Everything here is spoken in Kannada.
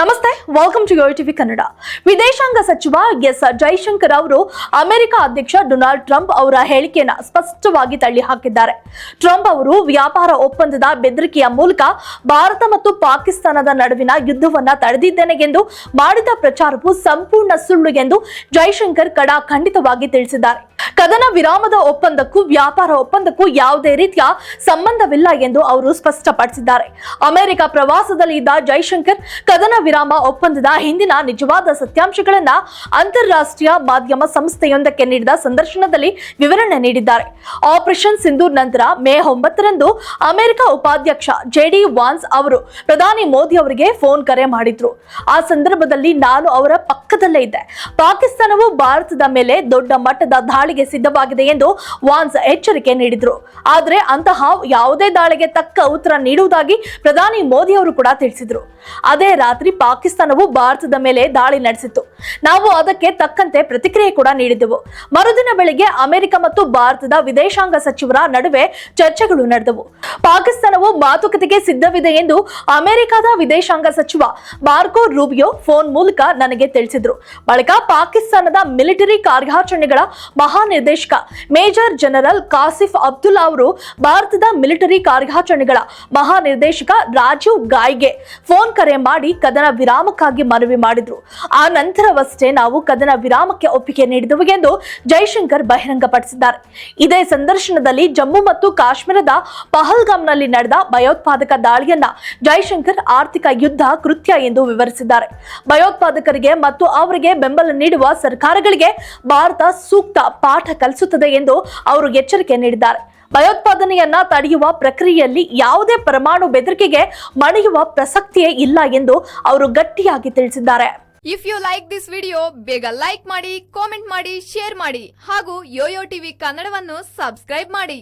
ನಮಸ್ತೆ welcome to your TV Kannada ವಿದೇಶಾಂಗ ಸಚಿವ ಎಸ್ ಜೈಶಂಕರ್ ಅವರು ಅಮೆರಿಕ ಅಧ್ಯಕ್ಷ ಡೊನಾಲ್ಡ್ ಟ್ರಂಪ್ ಅವರ ಹೇಳಿಕೆಯನ್ನು ಸ್ಪಷ್ಟವಾಗಿ ತಳ್ಳಿ ಹಾಕಿದ್ದಾರೆ. ಟ್ರಂಪ್ ಅವರು ವ್ಯಾಪಾರ ಒಪ್ಪಂದದ ಬೆದರಿಕೆಯ ಮೂಲಕ ಭಾರತ ಮತ್ತು ಪಾಕಿಸ್ತಾನದ ನಡುವಿನ ಯುದ್ಧವನ್ನ ತಡೆದಿದ್ದೇನೆ ಎಂದು ಮಾಡಿದ ಪ್ರಚಾರವು ಸಂಪೂರ್ಣ ಸುಳ್ಳು ಎಂದು ಜೈಶಂಕರ್ ಕಡಾಖಂಡಿತವಾಗಿ ತಿಳಿಸಿದ್ದಾರೆ. ಕದನ ವಿರಾಮದ ಒಪ್ಪಂದಕ್ಕೂ ವ್ಯಾಪಾರ ಒಪ್ಪಂದಕ್ಕೂ ಯಾವುದೇ ರೀತಿಯ ಸಂಬಂಧವಿಲ್ಲ ಎಂದು ಅವರು ಸ್ಪಷ್ಟಪಡಿಸಿದ್ದಾರೆ. ಅಮೆರಿಕ ಪ್ರವಾಸದಲ್ಲಿ ಇದ್ದ ಜೈಶಂಕರ್ ಕದನ ವಿರಾಮ ಒಪ್ಪಂದದ ಹಿಂದಿನ ನಿಜವಾದ ಸತ್ಯಾಂಶಗಳನ್ನ ಅಂತಾರಾಷ್ಟ್ರೀಯ ಮಾಧ್ಯಮ ಸಂಸ್ಥೆಯೊಂದಕ್ಕೆ ನೀಡಿದ ಸಂದರ್ಶನದಲ್ಲಿ ವಿವರಣೆ ನೀಡಿದ್ದಾರೆ. ಆಪರೇಷನ್ ಸಿಂಧೂರ್ ನಂತರ ಮೇ ಒಂಬತ್ತರಂದು ಅಮೆರಿಕ ಉಪಾಧ್ಯಕ್ಷ ಜೆಡಿ ವಾನ್ಸ್ ಅವರು ಪ್ರಧಾನಿ ಮೋದಿ ಅವರಿಗೆ ಫೋನ್ ಕರೆ ಮಾಡಿದ್ರು. ಆ ಸಂದರ್ಭದಲ್ಲಿ ನಾನು ಅವರ ಪಕ್ಕದಲ್ಲೇ ಇದ್ದೆ. ಪಾಕಿಸ್ತಾನವು ಭಾರತದ ಮೇಲೆ ದೊಡ್ಡ ಮಟ್ಟದ ದಾಳಿಗೆ ಸಿದ್ಧವಾಗಿದೆ ಎಂದು ವಾನ್ಸ್ ಎಚ್ಚರಿಕೆ ನೀಡಿದ್ರು. ಆದರೆ ಅಂತಹ ಯಾವುದೇ ದಾಳಿಗೆ ತಕ್ಕ ಉತ್ತರ ನೀಡುವುದಾಗಿ ಪ್ರಧಾನಿ ಮೋದಿ ಅವರು ಕೂಡ ತಿಳಿಸಿದ್ರು. ಅದೇ ರಾತ್ರಿ ಪಾಕಿಸ್ತಾನವು ಭಾರತದ ಮೇಲೆ ದಾಳಿ ನಡೆಸಿತ್ತು. ನಾವು ಅದಕ್ಕೆ ತಕ್ಕಂತೆ ಪ್ರತಿಕ್ರಿಯೆ ಕೂಡ ನೀಡಿದ್ದೆವು ಮರುದಿನ ಬೆಳಿಗ್ಗೆ ಅಮೆರಿಕ ಮತ್ತು ಭಾರತದ ವಿದೇಶಾಂಗ ಸಚಿವರ ನಡುವೆ ಚರ್ಚೆಗಳು ನಡೆದವು. ಪಾಕಿಸ್ತಾನವು ಮಾತುಕತೆಗೆ ಸಿದ್ಧವಿದೆ ಎಂದು ಅಮೆರಿಕದ ವಿದೇಶಾಂಗ ಸಚಿವ ಮಾರ್ಕೋ ರೂಬಿಯೋ ಫೋನ್ ಮೂಲಕ ನನಗೆ ತಿಳಿಸಿದ್ರು. ಬಳಿಕ ಪಾಕಿಸ್ತಾನದ ಮಿಲಿಟರಿ ಕಾರ್ಯಾಚರಣೆಗಳ ಮಹಾನಿರ್ದೇಶಕ ಮೇಜರ್ ಜನರಲ್ ಕಾಸಿಫ್ ಅಬ್ದುಲ್ಲಾ ಅವರು ಭಾರತದ ಮಿಲಿಟರಿ ಕಾರ್ಯಾಚರಣೆಗಳ ಮಹಾನಿರ್ದೇಶಕ ರಾಜೀವ್ ಗಾಯ್ಗೆ ಫೋನ್ ಕರೆ ಮಾಡಿ ಕದನ ವಿರಾಮಕ್ಕಾಗಿ ಮನವಿ ಮಾಡಿದ್ರು. ಆ ನಂತರವಷ್ಟೇ ನಾವು ಕದನ ವಿರಾಮಕ್ಕೆ ಒಪ್ಪಿಗೆ ನೀಡಿದವು ಎಂದು ಜೈಶಂಕರ್ ಬಹಿರಂಗಪಡಿಸಿದ್ದಾರೆ. ಇದೇ ಸಂದರ್ಶನದಲ್ಲಿ ಜಮ್ಮು ಮತ್ತು ಕಾಶ್ಮೀರದ ಪಹಲ್ಗಾಮ್ನಲ್ಲಿ ನಡೆದ ಭಯೋತ್ಪಾದಕ ದಾಳಿಯನ್ನ ಜೈಶಂಕರ್ ಆರ್ಥಿಕ ಯುದ್ಧ ಕೃತ್ಯ ಎಂದು ವಿವರಿಸಿದ್ದಾರೆ. ಭಯೋತ್ಪಾದಕರಿಗೆ ಮತ್ತು ಅವರಿಗೆ ಬೆಂಬಲ ನೀಡುವ ಸರ್ಕಾರಗಳಿಗೆ ಭಾರತ ಸೂಕ್ತ ಪಾಠ ಕಲಿಸುತ್ತದೆ ಎಂದು ಅವರು ಎಚ್ಚರಿಕೆ ನೀಡಿದ್ದಾರೆ. ಭಯೋತ್ಪಾದನೆಯನ್ನ ತಡೆಯುವ ಪ್ರಕ್ರಿಯೆಯಲ್ಲಿ ಯಾವುದೇ ಪರಮಾಣು ಬೆದರಿಕೆಗೆ ಮಣಿಯುವ ಪ್ರಸಕ್ತಿಯೇ ಇಲ್ಲ ಎಂದು ಅವರು ಗಟ್ಟಿಯಾಗಿ ತಿಳಿಸಿದ್ದಾರೆ. If you like this video ಬೇಗ ಲೈಕ್ ಮಾಡಿ ಕಾಮೆಂಟ್ ಮಾಡಿ ಶೇರ್ ಮಾಡಿ ಹಾಗೂ ಯೋಯೋ ಟಿವಿ ಕನ್ನಡವನ್ನು ಸಬ್ಸ್ಕ್ರೈಬ್ ಮಾಡಿ.